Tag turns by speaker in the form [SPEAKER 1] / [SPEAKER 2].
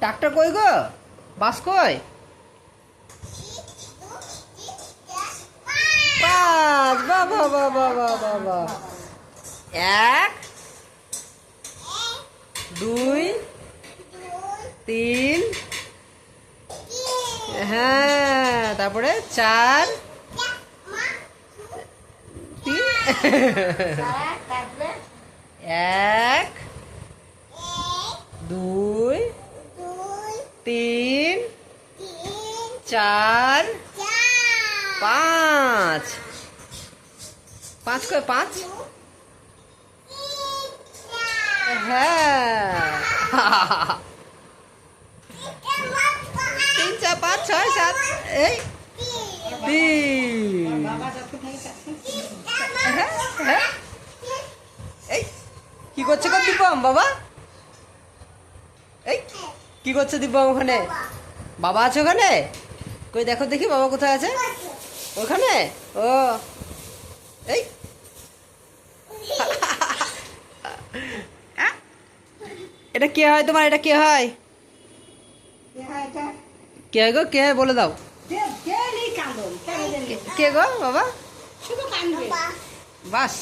[SPEAKER 1] Tractor কই গো? বাস কই? পাঁচ বাবা বাবা বাবা বাবা এক দুই তিন হ্যাঁ তারপরে চার এক দুই তিন চার পাঁচ। পাঁচ কয় পাঁচ? হ্যাঁ। তিন চার পাঁচ ছয় সাত এই তিন। হ্যাঁ হ্যাঁ। এই কি করছে গো দীপম বাবা? এই কি করছে দীপম ওখানে? বাবা আছে ওখানে? কই দেখো দেখি বাবা কোথায় আছে? ওখানে? ও। এই। এটা কে হয় তোমার? এটা কে হয়? কে হয় গো? কে? হয় বলে দাও। কে- কে গো বাবা? বাস।